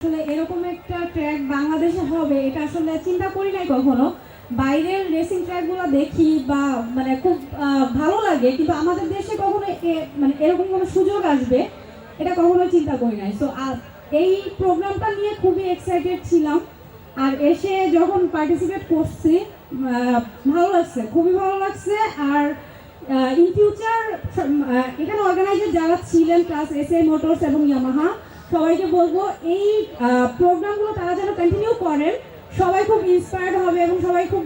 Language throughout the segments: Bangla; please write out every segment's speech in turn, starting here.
আসলে এরকম একটা ট্র্যাক বাংলাদেশে হবে, এটা আসলে চিন্তা করি নাই কখনো। বাইরের রেসিং ট্র্যাকগুলো দেখি বা মানে খুব ভালো লাগে, কিন্তু আমাদের দেশে কখনো এ- মানে এরকম কোনো সুযোগ আসবে, এটা কখনো চিন্তা করি নাই। তো এই প্রোগ্রামটা নিয়ে খুবই এক্সাইটেড ছিলাম। আর এসে যখন পার্টিসিপেট করছি ভালো লাগছে, খুবই ভালো লাগছে। আর ইন ফিউচার এখানে অর্গানাইজার যারা ছিলেন প্লাস এস আই মোটরস এবং ইয়ামাহা সবাইকে বলব, এই প্রোগ্রামগুলো তারা যেন কন্টিনিউ করেন, সবাই খুব ইন্সপায়ার্ড হবে এবং সবাই খুব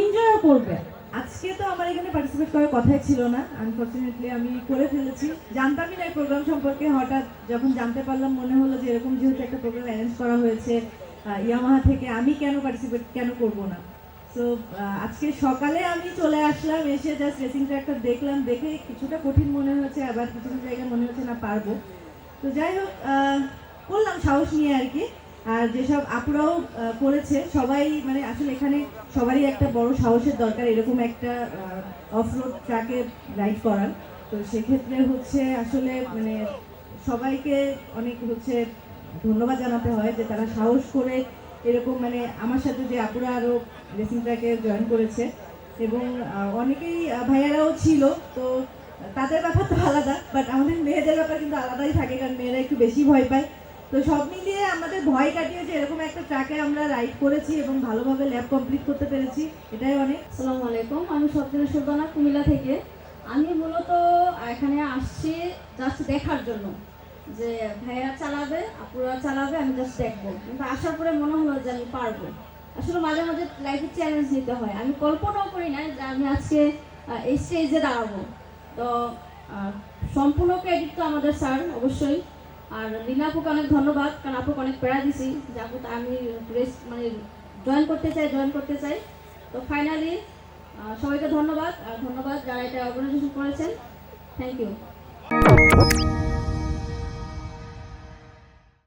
এনজয় করবে। আজকে তো আমার এখানে পার্টিসিপেট করার কথাই ছিল না। আনফর্চুনেটলি আমি করে ফেলেছি। জানতামই না এই প্রোগ্রাম সম্পর্কে। হঠাৎ যখন জানতে পারলাম, মনে হলো যে এরকম যেহেতু একটা প্রোগ্রাম অ্যারেঞ্জ করা হয়েছে ইয়ামাহা থেকে আমি কেন পার্টিসিপেট কেন করব না? তো আজকে সকালে আমি চলে আসলাম, এসে জাস্ট রেসিং ট্র্যাকটা দেখলাম। দেখে কিছুটা কঠিন মনে হয়েছে, আবার কিছু কিছু জায়গায় মনে হচ্ছে না পারব। তো যাই হোক করলাম সাহস নিয়ে আর কি। আর যেসব আপুরাও করেছে, সবাই মানে আসলে এখানে সবারই একটা বড় সাহসের দরকার, এরকম একটা অফ রোড ট্র্যাকে রাইড করার। তো সেক্ষেত্রে হচ্ছে আসলে মানে সবাইকে অনেক হচ্ছে ধন্যবাদ জানাতে হয় যে তারা সাহস করে এরকম মানে আমার সাথে যে আপুরা আরও রেসিং ট্র্যাকে জয়েন করেছে। এবং অনেকেই ভাইয়ারাও ছিল, তো তাদের ব্যাপার তো আলাদা বাট আমাদের মেয়েদের ব্যাপার কিন্তু আলাদাই থাকে, কারণ মেয়েরা একটু বেশি ভয় পায়। তো সব মিলিয়ে আমাদের ভয় কাটিয়ে যে এরকম একটা ট্র্যাকে আমরা রাইড করেছি এবং ভালোভাবে ল্যাব কমপ্লিট করতে পেরেছি, এটাই অনেক। আসসালামু আলাইকুম, আমি সজ্জনা সুলতানা কুমিল্লা থেকে। আমি মূলত এখানে আসছি জাস্ট দেখার জন্য, যে ভাইয়া চালাবে, আপুরা চালাবে, আমি জাস্ট দেখব। কিন্তু আসার পরে মনে হলো যে আমি পারব। আসলে মাঝে মাঝে লাইফে চ্যালেঞ্জ নিতে হয়। আমি কল্পনাও করি না যে আমি আজকে এই স্টেজে দাঁড়াবো। তো সম্পূর্ণ ক্রেডিট তো আমাদের স্যার, অবশ্যই। আর লীলা আপুকে অনেক ধন্যবাদ, কারণ আপুকে অনেক প্যারা দিছি। যাকে আমি রেস্ট মানে জয়েন করতে চাই জয়েন করতে চাই। তো ফাইনালি সবাইকে ধন্যবাদ, আর ধন্যবাদ যারা এটা অর্গানাইজেশন করেছেন। Thank you